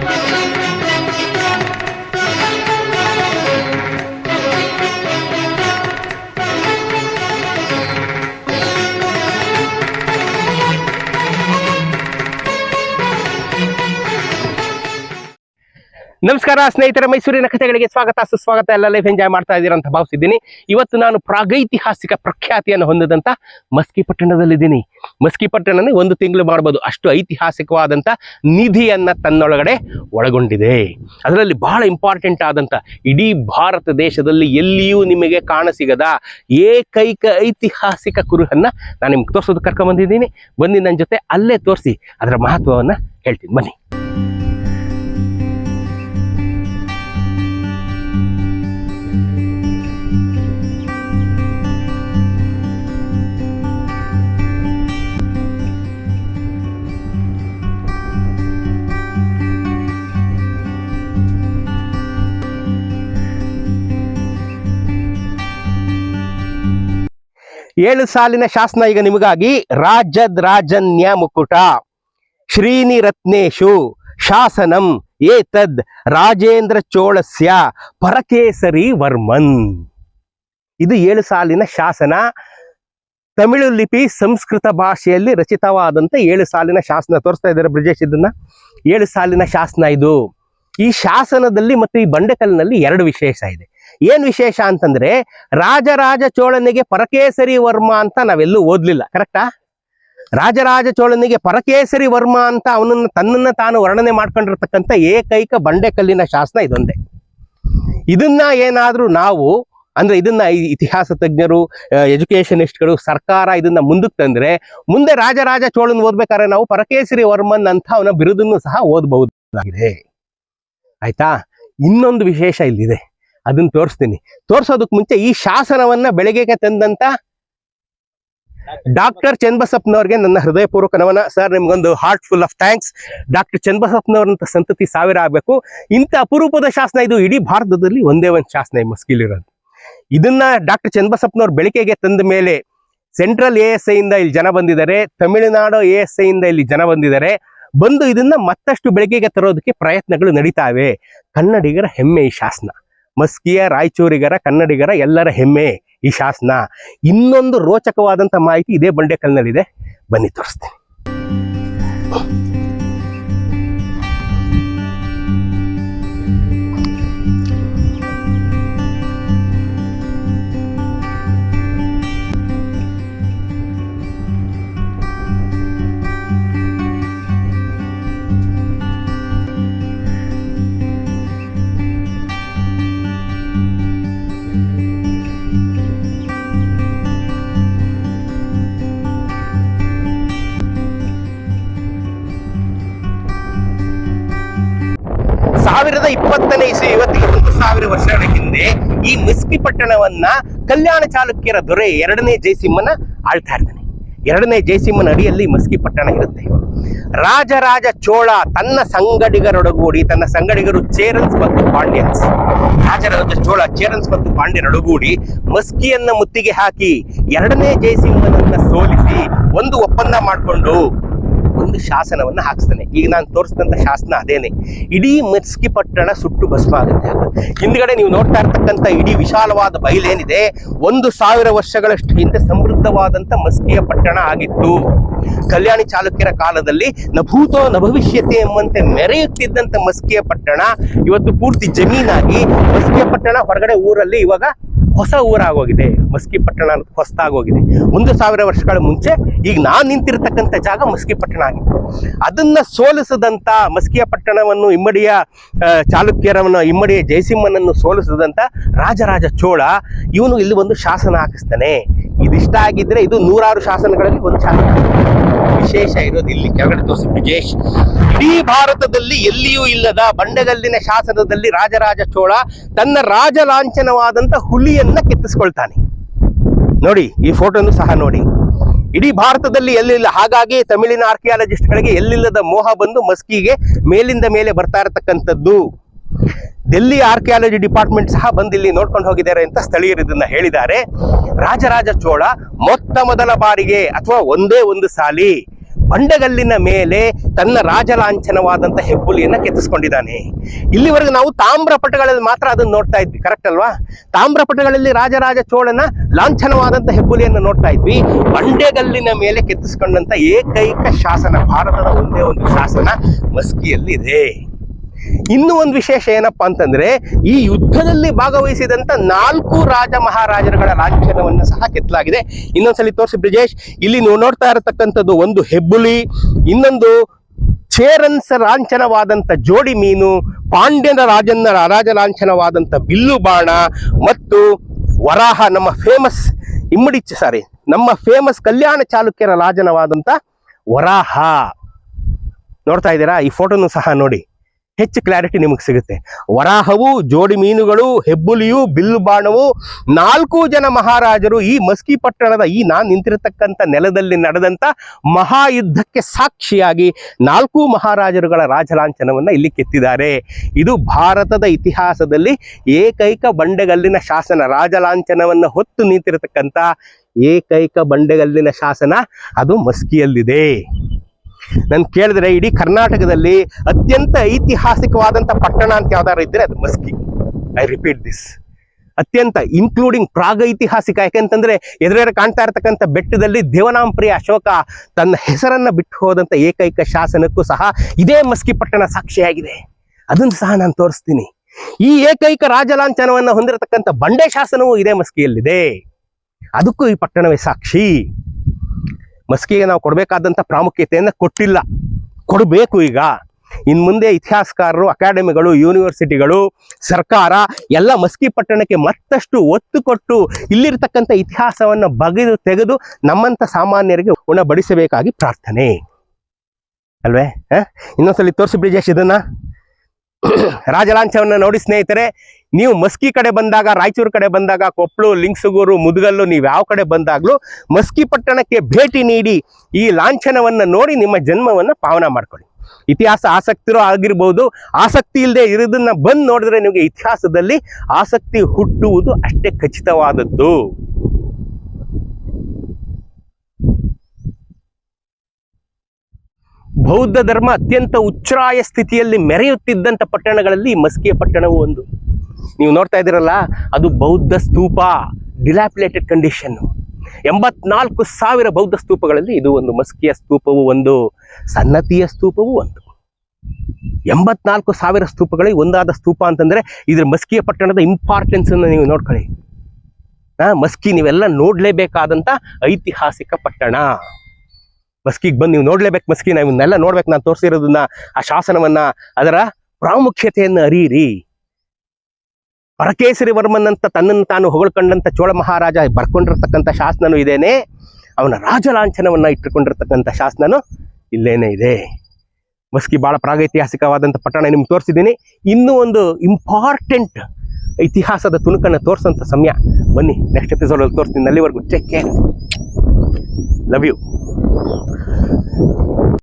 Thank you. ನಮಸ್ಕಾರ, ಸ್ನೇಹಿತರ, ಮೈಸೂರಿನ ಕಥೆಗಳಿಗೆ ಸ್ವಾಗತ, ಸುಸ್ವಾಗತ, ಎಲ್ಲ ಲೈಫ್ ಎಂಜಾಯ್ ಮಾಡ್ತಾ ಇದ್ದೀರಾ ಅಂತ ಭಾವಿಸಿದ್ದೀನಿ. ಇವತ್ತು ನಾನು ಪ್ರಾಗೈತಿಹಾಸಿಕ ಪ್ರಖ್ಯಾತಿಯನ್ನು ಹೊಂದಿದಂತ ಮಸ್ಕಿ ಪಟ್ಟಣದಲ್ಲಿದ್ದೀನಿ ಮಸ್ಕಿ ಪಟ್ಟಣ ಒಂದು ತಿಂಗಳು ಮಾಡ್ಬೋದು, ಅಷ್ಟು ಐತಿಹಾಸಿಕವಾದಂಥ ನಿಧಿಯನ್ನ ತನ್ನೊಳಗಡೆ ಒಳಗೊಂಡಿದೆ. ಅದರಲ್ಲಿ ಬಹಳ ಇಂಪಾರ್ಟೆಂಟ್ ಆದಂಥ ಇಡೀ ಭಾರತ ದೇಶದಲ್ಲಿ ಎಲ್ಲಿಯೂ ನಿಮಗೆ ಕಾಣಸಿಗದ ಏಕೈಕ ಐತಿಹಾಸಿಕ ಕುರುಹನ್ನ ನಾನು ನಿಮ್ಗೆ ತೋರಿಸೋದು ಕರ್ಕೊಂಬಂದಿದ್ದೀನಿ ಬನ್ನಿ ನನ್ನ ಜೊತೆ ಅಲ್ಲೇ ತೋರಿಸಿ, ಅದರ ಮಹತ್ವವನ್ನು ಹೇಳ್ತೀನಿ. ಬನ್ನಿ. ಏಳು ಸಾಲಿನ ಶಾಸನ ಈಗ ನಿಮಗಾಗಿ. ರಾಜದ್ ರಾಜನ್ಯ ಮುಕುಟ ಶ್ರೀನಿ ರತ್ನೇಶು ಶಾಸನಂ ಏತದ್ ರಾಜೇಂದ್ರ ಚೋಳಸ್ಯ ಪರಕೇಸರಿ ವರ್ಮನ್. ಇದು ಏಳು ಸಾಲಿನ ಶಾಸನ. ತಮಿಳು ಲಿಪಿ ಸಂಸ್ಕೃತ ಭಾಷೆಯಲ್ಲಿ ರಚಿತವಾದಂತ ಏಳು ಸಾಲಿನ ಶಾಸನ ತೋರಿಸ್ತಾ ಇದ್ದಾರೆ ಬ್ರಿಜೇಶ್ ಇದನ್ನ. ಏಳು ಸಾಲಿನ ಶಾಸನ ಇದು. ಈ ಶಾಸನದಲ್ಲಿ ಮತ್ತು ಈ ಬಂಡೆಕಲ್ಲಿನಲ್ಲಿ ಎರಡು ವಿಶೇಷ ಇದೆ. ಏನ್ ವಿಶೇಷ ಅಂತಂದ್ರೆ ರಾಜರಾಜ ಚೋಳನಿಗೆ ಪರಕೇಸರಿ ವರ್ಮ ಅಂತ ನಾವೆಲ್ಲೂ ಓದ್ಲಿಲ್ಲ ಕರೆಕ್ಟಾ ರಾಜರಾಜ ಚೋಳನಿಗೆ ಪರಕೇಸರಿ ವರ್ಮ ಅಂತ ಅವನನ್ನ ತನ್ನನ್ನ ತಾನು ವರ್ಣನೆ ಮಾಡ್ಕೊಂಡಿರ್ತಕ್ಕಂಥ ಏಕೈಕ ಬಂಡೆಕಲ್ಲಿನ ಶಾಸನ ಇದೊಂದೇ. ಇದನ್ನ ಏನಾದ್ರೂ ನಾವು, ಅಂದ್ರೆ ಇದನ್ನ ಇತಿಹಾಸ ತಜ್ಞರು ಎಜುಕೇಶನಿಸ್ಟ್ಗಳು ಸರ್ಕಾರ ಇದನ್ನ ಮುಂದಕ್ಕೆ ತಂದ್ರೆ ಮುಂದೆ ರಾಜರಾಜ ಚೋಳನ್ ಓದ್ಬೇಕಾದ್ರೆ ನಾವು ಪರಕೇಸರಿ ವರ್ಮನ್ ಅಂತ ಅವನ ಬಿರುದನ್ನು ಸಹ ಓದಬಹುದಾಗಿದೆ. ಆಯ್ತಾ? ಇನ್ನೊಂದು ವಿಶೇಷ ಇಲ್ಲಿದೆ. ಅದನ್ನ ತೋರಿಸ್ತೀನಿ. ತೋರ್ಸೋದಕ್ಕೆ ಮುಂಚೆ ಈ ಶಾಸನವನ್ನ ಬೆಳಗ್ಗೆಗೆ ತಂದಂತ ಡಾಕ್ಟರ್ ಚನ್ನಬಸಪ್ಪನವ್ರಿಗೆ ನನ್ನ ಹೃದಯಪೂರ್ವಕ ನಮನ. ಸರ್ ನಿಮ್ಗೊಂದು heart full of thanks doctor ಚನ್ನಬಸಪ್ಪನವ್ರಂತ ಸಂತತಿ ಸಾವಿರ ಆಗಬೇಕು. ಇಂಥ ಅಪರೂಪದ ಶಾಸನ ಇದು. ಇಡೀ ಭಾರತದಲ್ಲಿ ಒಂದೇ ಒಂದು ಶಾಸನ ಈ ಮಸ್ಕಿಲಿರೋದು. ಇದನ್ನ ಡಾಕ್ಟರ್ ಚನ್ನಬಸಪ್ಪನವ್ರು ಬೆಳಕಿಗೆ ತಂದ ಮೇಲೆ ಸೆಂಟ್ರಲ್ ಎ ಎಸ್ ಇಂದ ಇಲ್ಲಿ ಜನ ಬಂದಿದ್ದಾರೆ. ತಮಿಳುನಾಡು ಎ ಎಸ್ ಇಂದ ಇಲ್ಲಿ ಜನ ಬಂದಿದ್ದಾರೆ. ಬಂದು ಇದನ್ನ ಮತ್ತಷ್ಟು ಬೆಳಕಿಗೆ ತರೋದಕ್ಕೆ ಪ್ರಯತ್ನಗಳು ನಡೀತಾವೆ. ಕನ್ನಡಿಗರ ಹೆಮ್ಮೆ ಈ ಶಾಸನ. ಮಸ್ಕಿಯ ರಾಯಚೂರಿಗರ ಕನ್ನಡಿಗರ ಎಲ್ಲರ ಹೆಮ್ಮೆ ಈ ಶಾಸನ. ಇನ್ನೊಂದು ರೋಚಕವಾದಂಥ ಮಾಹಿತಿ ಇದೇ ಬಂಡೆಕಲ್ನಲ್ಲಿದೆ ಬನ್ನಿ ತೋರಿಸ್ತೀನಿ. ಸಾವಿರದ ಇಪ್ಪತ್ತನೇ ಇಸವಿ ಇವತ್ತಿಗೆ ಒಂದು ಸಾವಿರ ವರ್ಷಗಳ ಹಿಂದೆ ಈ ಮಿಸ್ಕಿ ಪಟ್ಟಣವನ್ನ ಕಲ್ಯಾಣ ಚಾಲುಕ್ಯರ ದೊರೆ ಎರಡನೇ ಜಯಸಿಂಹನ ಆಳ್ತಾ ಇರ್ತಾನೆ. ಎರಡನೇ ಜಯಸಿಂಹನ ಅಡಿಯಲ್ಲಿ ಮಸ್ಕಿ ಪಟ್ಟಣ ಇರುತ್ತೆ ರಾಜರಾಜ ಚೋಳ ತನ್ನ ಸಂಗಡಿಗರೊಡಗೂಡಿ, ತನ್ನ ಸಂಗಡಿಗರು ಚೇರನ್ಸ್ ಮತ್ತು ಪಾಂಡ್ಯನ್ಸ್. ರಾಜರಾಜ ಚೋಳ, ಚೇರನ್ಸ್ ಮತ್ತು ಪಾಂಡ್ಯರೊಡಗೂಡಿ ಮಸ್ಕಿಯನ್ನ ಮುತ್ತಿಗೆ ಹಾಕಿ ಎರಡನೇ ಜಯಸಿಂಹನನ್ನ ಸೋಲಿಸಿ ಒಂದು ಒಪ್ಪಂದ ಮಾಡಿಕೊಂಡು ಒಂದು ಶಾಸನವನ್ನ ಹಾಕಿಸ್ತಾನೆ. ಈಗ ನಾನು ತೋರಿಸಿದಂತ ಶಾಸನ ಅದೇನೆ. ಇಡೀ ಮಸ್ಕಿ ಪಟ್ಟಣ ಸುಟ್ಟು ಭಸ್ಮ ಆಗುತ್ತೆ. ಹಿಂದ್ಗಡೆ ನೀವು ನೋಡ್ತಾ ಇರ್ತಕ್ಕಂಥ ಇಡೀ ವಿಶಾಲವಾದ ಬಯಲೇನಿದೆ ಒಂದು ಸಾವಿರ ವರ್ಷಗಳಷ್ಟು ಹಿಂದೆ ಸಮೃದ್ಧವಾದಂತ ಮಸ್ಕಿಯ ಪಟ್ಟಣ ಆಗಿತ್ತು. ಕಲ್ಯಾಣಿ ಚಾಲುಕ್ಯರ ಕಾಲದಲ್ಲಿ ನಭೂತೋ ನಭವಿಷ್ಯತೆ ಎಂಬಂತೆ ಮೆರೆಯುತ್ತಿದ್ದಂತ ಮಸ್ಕಿಯ ಪಟ್ಟಣ ಇವತ್ತು ಪೂರ್ತಿ ಜಮೀನಾಗಿ ಮಸ್ಕಿಯ ಪಟ್ಟಣ ಹೊರಗಡೆ ಊರಲ್ಲಿ ಇವಾಗ ಹೊಸ ಊರಾಗೋಗಿದೆ. ಮಸ್ಕಿ ಪಟ್ಟಣ ಹೊಸದಾಗೋಗಿದೆ. ಒಂದು ಸಾವಿರ ವರ್ಷಗಳ ಮುಂಚೆ ಈಗ ನಾನು ನಿಂತಿರ್ತಕ್ಕಂಥ ಜಾಗ ಮಸ್ಕಿ ಪಟ್ಟಣ ಆಗಿದೆ ಅದನ್ನ ಸೋಲಿಸದಂತ ಮಸ್ಕಿಯ ಪಟ್ಟಣವನ್ನು, ಇಮ್ಮಡಿಯ ಚಾಲುಕ್ಯರವನ್ನು ಇಮ್ಮಡಿಯ ಜಯಸಿಂಹನನ್ನು ಸೋಲಿಸದಂತ ರಾಜರಾಜ ಚೋಳ, ಇವನು ಇಲ್ಲಿ ಒಂದು ಶಾಸನ ಹಾಕಿಸ್ತಾನೆ. ಇದಿಷ್ಟ ಆಗಿದ್ರೆ ಇದು ನೂರಾರು ಶಾಸನಗಳಲ್ಲಿ ಒಂದು ಶಾಸನ. ವಿಶೇಷ ಇರೋದು ಇಲ್ಲಿ. ಕೆಳಗಡೆ ತೋರಿಸಿ. ಬ್ರಿಜೇಶ್. ಇಡೀ ಭಾರತದಲ್ಲಿ ಎಲ್ಲಿಯೂ ಇಲ್ಲದ ಬಂಡೆಗಲ್ಲಿನ ಶಾಸನದಲ್ಲಿ ರಾಜರಾಜ ಚೋಳ ತನ್ನ ರಾಜ ಲಾಂಛನವಾದಂತ ಹುಲಿಯನ್ನ ಕೆತ್ತಿಸ್ಕೊಳ್ತಾನೆ. ನೋಡಿ, ಈ ಫೋಟೋನು ಸಹ ನೋಡಿ. ಇಡೀ ಭಾರತದಲ್ಲಿ ಎಲ್ಲಿಲ್ಲ. ಹಾಗಾಗಿ ತಮಿಳಿನ ಆರ್ಕಿಯಾಲಜಿಸ್ಟ್ಗಳಿಗೆ ಎಲ್ಲಿಲ್ಲದ ಮೋಹ ಬಂದು ಮಸ್ಕಿಗೆ ಮೇಲಿಂದ ಮೇಲೆ ಬರ್ತಾ ಇರತಕ್ಕಂಥದ್ದು. ಡೆಲ್ಲಿ ಆರ್ಕಿಯಾಲಜಿ ಡಿಪಾರ್ಟ್ಮೆಂಟ್ ಸಹ ಬಂದು ಇಲ್ಲಿ ನೋಡ್ಕೊಂಡು ಹೋಗಿದ್ದಾರೆ ಅಂತ ಸ್ಥಳೀಯರು ಇದನ್ನ ಹೇಳಿದ್ದಾರೆ. ರಾಜರಾಜ ಚೋಳ ಮೊತ್ತ ಮೊದಲ ಬಾರಿಗೆ ಅಥವಾ ಒಂದೇ ಒಂದು ಸಾಲಿ ಬಂಡೆಗಲ್ಲಿನ ಮೇಲೆ ತನ್ನ ರಾಜಲಾಂಛನವಾದಂತ ಹೆಬ್ಬುಲಿಯನ್ನ ಕೆತ್ತಿಸ್ಕೊಂಡಿದ್ದಾನೆ. ಇಲ್ಲಿವರೆಗೂ ನಾವು ತಾಮ್ರಪಟಗಳಲ್ಲಿ ಮಾತ್ರ ಅದನ್ನ ನೋಡ್ತಾ ಇದ್ವಿ ಕರೆಕ್ಟ್ ಅಲ್ವಾ? ತಾಮ್ರಪಟಗಳಲ್ಲಿ ರಾಜರಾಜ ಚೋಳನ ಲಾಂಛನವಾದಂತಹ ಹೆಬ್ಬುಲಿಯನ್ನು ನೋಡ್ತಾ ಇದ್ವಿ. ಬಂಡೆಗಲ್ಲಿನ ಮೇಲೆ ಕೆತ್ತಿಸ್ಕೊಂಡಂತ ಏಕೈಕ ಶಾಸನ, ಭಾರತದ ಒಂದೇ ಒಂದು ಶಾಸನ ಮಸ್ಕಿಯಲ್ಲಿದೆ. ಇನ್ನು ಒಂದು ವಿಶೇಷ ಏನಪ್ಪ ಅಂತಂದ್ರೆ, ಈ ಯುದ್ಧದಲ್ಲಿ ಭಾಗವಹಿಸಿದಂತ ನಾಲ್ಕು ರಾಜ ಮಹಾರಾಜರುಗಳ ಲಾಂಛನವನ್ನು ಸಹ ಕೆತ್ತಲಾಗಿದೆ. ಇನ್ನೊಂದ್ಸಲಿ ತೋರಿಸಿ ಬ್ರಿಜೇಶ್, ಇಲ್ಲಿ ನೀವು ನೋಡ್ತಾ ಇರತಕ್ಕಂಥದ್ದು ಒಂದು ಹೆಬ್ಬುಲಿ, ಇನ್ನೊಂದು ಚೇರನ್ಸ ಲಾಂಛನವಾದಂಥ ಜೋಡಿ ಮೀನು, ಪಾಂಡ್ಯನ ರಾಜನ ರಾಜ ಲಾಂಛನವಾದಂತ ಬಿಲ್ಲು ಬಾಣ ಮತ್ತು ವರಾಹ ನಮ್ಮ ಫೇಮಸ್ ಇಮ್ಮಡಿ ಸಾರಿ ನಮ್ಮ ಫೇಮಸ್ ಕಲ್ಯಾಣ ಚಾಲುಕ್ಯರ ರಾಜನವಾದಂಥ ವರಾಹ. ನೋಡ್ತಾ ಇದ್ದೀರಾ? ಈ ಫೋಟೋನು ಸಹ ನೋಡಿ. ಹೆಚ್ಚು ಕ್ಲಾರಿಟಿ ನಿಮಗೆ ಸಿಗುತ್ತೆ. ವರಾಹವು, ಜೋಡಿ ಮೀನುಗಳು, ಹೆಬ್ಬುಲಿಯು ಬಿಲ್ಲು ಬಾಣವು ನಾಲ್ಕು ಜನ ಮಹಾರಾಜರು ಈ ಮಸ್ಕಿ ಪಟ್ಟಣದ ಈ ನಾನು ನಿಂತಿರತಕ್ಕಂಥ ನೆಲದಲ್ಲಿ ನಡೆದಂಥ ಮಹಾಯುದ್ಧಕ್ಕೆ ಸಾಕ್ಷಿಯಾಗಿ ನಾಲ್ಕು ಮಹಾರಾಜರುಗಳ ರಾಜಲಾಂಛನವನ್ನು ಇಲ್ಲಿ ಕೆತ್ತಿದ್ದಾರೆ. ಇದು ಭಾರತದ ಇತಿಹಾಸದಲ್ಲಿ ಏಕೈಕ ಬಂಡೆಗಲ್ಲಿನ ಶಾಸನ, ರಾಜಲಾಂಛನವನ್ನು ಹೊತ್ತು ನಿಂತಿರತಕ್ಕಂಥ ಏಕೈಕ ಬಂಡೆಗಲ್ಲಿನ ಶಾಸನ ಅದು ಮಸ್ಕಿಯಲ್ಲಿದೆ. ನಾನು ಕೇಳಿದ್ರೆ ಇಡೀ ಕರ್ನಾಟಕದಲ್ಲಿ ಅತ್ಯಂತ ಐತಿಹಾಸಿಕವಾದಂತ ಪಟ್ಟಣ ಅಂತ ಯಾವ್ದಾರು ಇದ್ರೆ ಅದು ಮಸ್ಕಿ. ಐ ರಿಪೀಟ್ ದಿಸ್ ಅತ್ಯಂತ ಇನ್ಕ್ಲೂಡಿಂಗ್ ಪ್ರಾಗೈತಿಹಾಸಿಕ ಯಾಕೆಂತಂದ್ರೆ ಎದುರೇ ಕಾಣ್ತಾ ಇರತಕ್ಕಂಥ ಬೆಟ್ಟದಲ್ಲಿ ದೇವನಾಂಪ್ರಿಯ ಅಶೋಕ ತನ್ನ ಹೆಸರನ್ನ ಬಿಟ್ಟು ಹೋದಂತ ಏಕೈಕ ಶಾಸನಕ್ಕೂ ಸಹ ಇದೇ ಮಸ್ಕಿ ಪಟ್ಟಣ ಸಾಕ್ಷಿಯಾಗಿದೆ. ಅದನ್ನು ಸಹ ನಾನು ತೋರಿಸ್ತೀನಿ. ಈ ಏಕೈಕ ರಾಜಲಾಂಛನವನ್ನ ಹೊಂದಿರತಕ್ಕಂಥ ಬಂಡೆ ಶಾಸನವೂ ಇದೇ ಮಸ್ಕಿಯಲ್ಲಿದೆ. ಅದಕ್ಕೂ ಈ ಪಟ್ಟಣವೇ ಸಾಕ್ಷಿ. ಮಸ್ಕಿಗೆ ನಾವು ಕೊಡಬೇಕಾದಂಥ ಪ್ರಾಮುಖ್ಯತೆಯನ್ನು ಕೊಟ್ಟಿಲ್ಲ. ಕೊಡಬೇಕು ಈಗ. ಇನ್ನು ಮುಂದೆ ಇತಿಹಾಸಕಾರರು, ಅಕಾಡೆಮಿಗಳು, ಯೂನಿವರ್ಸಿಟಿಗಳು, ಸರ್ಕಾರ ಎಲ್ಲ ಮಸ್ಕಿ ಪಟ್ಟಣಕ್ಕೆ ಮತ್ತಷ್ಟು ಒತ್ತು ಕೊಟ್ಟು ಇಲ್ಲಿರ್ತಕ್ಕಂಥ ಇತಿಹಾಸವನ್ನು ಬಗೆದು ತೆಗೆದು ನಮ್ಮಂಥ ಸಾಮಾನ್ಯರಿಗೆ ಉಣಬಡಿಸಬೇಕಾಗಿ ಪ್ರಾರ್ಥನೆ. ಅಲ್ವೇ? ಹ? ಇನ್ನೊಂದ್ಸಲಿ ತೋರಿಸಿ ಬ್ರಿಜೇಶ್ ಇದನ್ನ. ರಾಜಲಾಂಛವನ್ನು ನೋಡಿ ಸ್ನೇಹಿತರೆ ನೀವು ಮಸ್ಕಿ ಕಡೆ ಬಂದಾಗ, ರಾಯಚೂರು ಕಡೆ ಬಂದಾಗ ಕೊಪ್ಪಳು ಲಿಂಗ್ಸುಗೂರು, ಮುದಗಲ್ಲು, ನೀವು ಯಾವ ಕಡೆ ಬಂದಾಗ್ಲೂ ಮಸ್ಕಿ ಪಟ್ಟಣಕ್ಕೆ ಭೇಟಿ ನೀಡಿ ಈ ಲಾಂಛನವನ್ನ ನೋಡಿ ನಿಮ್ಮ ಜನ್ಮವನ್ನ ಪಾವನ ಮಾಡ್ಕೊಳ್ಳಿ. ಇತಿಹಾಸ ಆಸಕ್ತಿರೋ ಆಗಿರ್ಬೋದು, ಆಸಕ್ತಿ ಇಲ್ಲದೆ ಇರೋದನ್ನ ಬಂದು ನೋಡಿದ್ರೆ ನಿಮಗೆ ಇತಿಹಾಸದಲ್ಲಿ ಆಸಕ್ತಿ ಹುಟ್ಟುವುದು ಅಷ್ಟೇ ಖಚಿತವಾದದ್ದು. ಬೌದ್ಧ ಧರ್ಮ ಅತ್ಯಂತ ಉಚ್ಛ್ರಾಯ ಸ್ಥಿತಿಯಲ್ಲಿ ಮೆರೆಯುತ್ತಿದ್ದಂಥ ಪಟ್ಟಣಗಳಲ್ಲಿ ಮಸ್ಕಿಯ ಪಟ್ಟಣವು ಒಂದು. ನೀವು ನೋಡ್ತಾ ಇದ್ದೀರಲ್ಲ, ಅದು ಬೌದ್ಧ ಸ್ತೂಪ ಡಿಲಾಪಿಲೇಟೆಡ್ ಕಂಡೀಷನ್ ಎಂಬತ್ನಾಲ್ಕು ಸಾವಿರ ಬೌದ್ಧ ಸ್ತೂಪಗಳಲ್ಲಿ ಇದು ಒಂದು ಮಸ್ಕಿಯ ಸ್ತೂಪವು ಒಂದು, ಸನ್ನತಿಯ ಸ್ತೂಪವು ಒಂದು. ಎಂಬತ್ನಾಲ್ಕು ಸಾವಿರ ಸ್ತೂಪಗಳಿಗೆ ಒಂದಾದ ಸ್ತೂಪ ಅಂತಂದರೆ ಇದ್ರ ಮಸ್ಕಿಯ ಪಟ್ಟಣದ ಇಂಪಾರ್ಟೆನ್ಸನ್ನು ನೀವು ನೋಡ್ಕೊಳ್ಳಿ. ಆ, ಮಸ್ಕಿ ನೀವೆಲ್ಲ ನೋಡ್ಲೇಬೇಕಾದಂತ ಐತಿಹಾಸಿಕ ಪಟ್ಟಣ. ಮಸ್ಕಿಗೆ ಬಂದು ನೀವು ನೋಡ್ಲೇಬೇಕು ಮಸ್ಕಿ ಇವನ್ನೆಲ್ಲ ನೋಡ್ಬೇಕು, ನಾನು ತೋರಿಸಿರೋದನ್ನ, ಆ ಶಾಸನವನ್ನ, ಅದರ ಪ್ರಾಮುಖ್ಯತೆಯನ್ನು ಅರಿಯಿರಿ. ಪರಕೇಸರಿ ವರ್ಮನ್ ಅಂತ ತನ್ನನ್ನು ತಾನು ಹೊಗಳ್ಕೊಂಡಂಥ ಚೋಳ ಮಹಾರಾಜ ಬರ್ಕೊಂಡಿರ್ತಕ್ಕಂಥ ಶಾಸನನು ಇದೇನೆ. ಅವನ ರಾಜಲಾಂಛನವನ್ನ ಇಟ್ಟುಕೊಂಡಿರ್ತಕ್ಕಂಥ ಶಾಸನನು ಇಲ್ಲೇನೆ ಇದೆ. ಮಸ್ಕಿ ಭಾಳ ಪ್ರಾಗೈತಿಹಾಸಿಕವಾದಂಥ ಪಟ್ಟಣ ನಿಮ್ಗೆ ತೋರಿಸಿದ್ದೀನಿ. ಇನ್ನೂ ಒಂದು ಇಂಪಾರ್ಟೆಂಟ್ ಇತಿಹಾಸದ ತುಣುಕನ್ನು ತೋರಿಸೋಂಥ ಸಮಯ. ಬನ್ನಿ ನೆಕ್ಸ್ಟ್ ಎಪಿಸೋಡಲ್ಲಿ ತೋರಿಸ್ತೀನಿ. ಅಲ್ಲಿವರೆಗೂ ಚೆಕ್ ಲವ್ ಯು